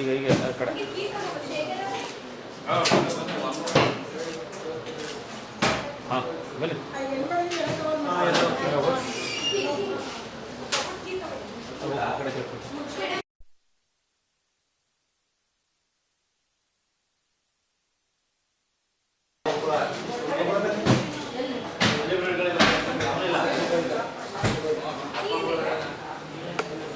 ಈಗ ಈಗ ಕಡೆ ಹಾಂ ಬನ್ನಿ ಆ ಕಡೆ Right.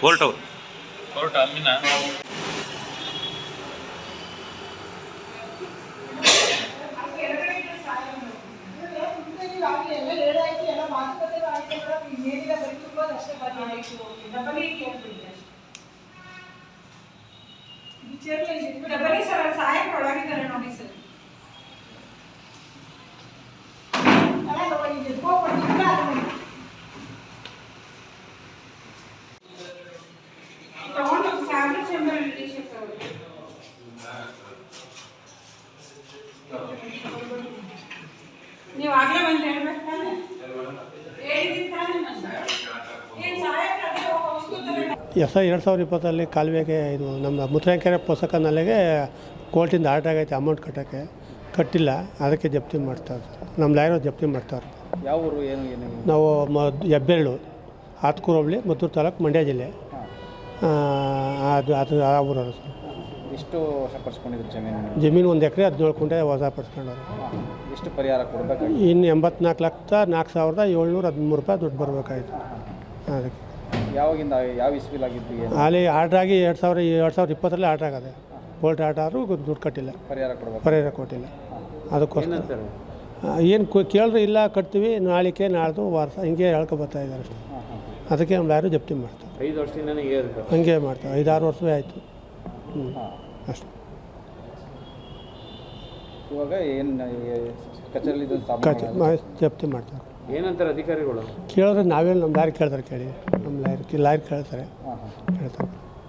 ಕೋರ್ಟ್ ಅವ್ರು ಕೋರ್ಟ್ ಅಮ್ಮಿನ ಬರೀ ನೀವು ಆಗ್ಲೇ ಬಂದು ಹೇಳ್ಬೇಕು ತಾನೆ? ಎಸ್ ಎರಡು ಸಾವಿರದ ಇಪ್ಪತ್ತರಲ್ಲಿ ಕಾಲುವೆಗೆ ಇದು ನಮ್ಮ ಮುತ್ರಾಂಕೆರೆ ಪೋಸಕ ನಾಲೆಗೆ ಕೋರ್ಟಿಂದ ಆರ್ಡರ್ ಆಗೈತೆ ಅಮೌಂಟ್ ಕಟ್ಟೋಕ್ಕೆ. ಕಟ್ಟಿಲ್ಲ ಅದಕ್ಕೆ ಜಪ್ತಿ ಮಾಡ್ತಾರೆ. ನಮ್ಮ ಲಾಯರ್ ಜಪ್ತಿ ಮಾಡ್ತಾರೆ. ಯಾವ ಊರು ಏನು ಏನು? ನಾವು ಮ ಹೆಬ್ಬೆರಳು ಆತ್ಕೂರು ಹೋಬಳಿ ಮದ್ದೂರು ತಾಲೂಕು ಮಂಡ್ಯ ಜಿಲ್ಲೆ. ಆ, ಅದು ಅದು ಆ ಊರವರು. ಸರ್ ಎಷ್ಟು ವಶಪಡಿಸ್ಕೊಂಡಿದ್ರು ಜಮೀನು ಜಮೀನು ಒಂದು ಎಕರೆ ಹದಿನೇಳು ಕುಂಟೆ ವಜಾ ಪಡಿಸ್ಕೊಂಡವ್ರು ಎಷ್ಟು ಪರಿಹಾರ ಕೊಡಬೇಕು ಇನ್ನು ಎಂಬತ್ನಾಲ್ಕು ಲಕ್ಷ ನಾಲ್ಕು ಸಾವಿರದ ಏಳ್ನೂರ ಹದಿಮೂರು ರೂಪಾಯಿ ದುಡ್ಡು ಬರಬೇಕಾಯಿತು ಅದಕ್ಕೆ. ಯಾವಾಗಿಂದ ಯಾವ ಇಸ್ವಿಲಾಗಿದ್ದು ಏನು? ಅಲ್ಲಿ ಆರ್ಡ್ರ್ ಆಗಿ ಎರಡು ಸಾವಿರ ಎರಡು ಸಾವಿರದ ಇಪ್ಪತ್ತರಲ್ಲಿ ಆರ್ಡ್ರ್ ಆಗದೆ. ಓಲ್ಟ್ ಆರ್ಡ್ರ್ ಆದರೂ ದುಡ್ಡು ಕಟ್ಟಿಲ್ಲ. ಪರಿಹಾರ ಕೊಡಬೇಕು? ಪರಿಹಾರ ಕೊಟ್ಟಿಲ್ಲ. ಅದಕ್ಕೋಸ್ಕರ. ಏನು ಕೇಳಿದ್ರೆ ಇಲ್ಲ ಕಟ್ತೀವಿ ನಾಳಿಕೆ ನಾಳ್ದು ವಾರ್ಸ ಹಿಂಗೆ ಹೇಳ್ಕೊ ಬರ್ತಾ ಇದ್ದಾರೆ ಅಷ್ಟೇ. ಅದಕ್ಕೆ ನಮ್ಮ ಯಾರು ಜಪ್ತಿ ಮಾಡ್ತಾರೆ. ಐದು ವರ್ಷದಿಂದನೇ ಏರಿದೆ ಹಂಗೆ ಮಾಡ್ತಾರೆ. ಐದಾರು ವರ್ಷವೇ ಆಯಿತು. ಅಷ್ಟೇ. ಇವಾಗ ಏನು ಕಚೇರಿಲಿ ಇದು ಕಚ್ ಮ- ಜಪ್ತಿ ಮಾಡ್ತಾರೆ. ಏನಂತಾರೆ ಅಧಿಕಾರಿಗಳು? ಕೇಳಿದ್ರೆ ನಾವೇನು ನಮ್ಮ ಲಾರಿ ಕೇಳ್ತಾರೆ ಕೇಳಿ. ನಮ್ಮ ಲಾರಿ ಲಾಯರ್ ಕೇಳ್ತಾರೆ. ಹೇಳ್ತಾರೆ ಹಾಂ. ಕೇಳ್ತಾರೆ.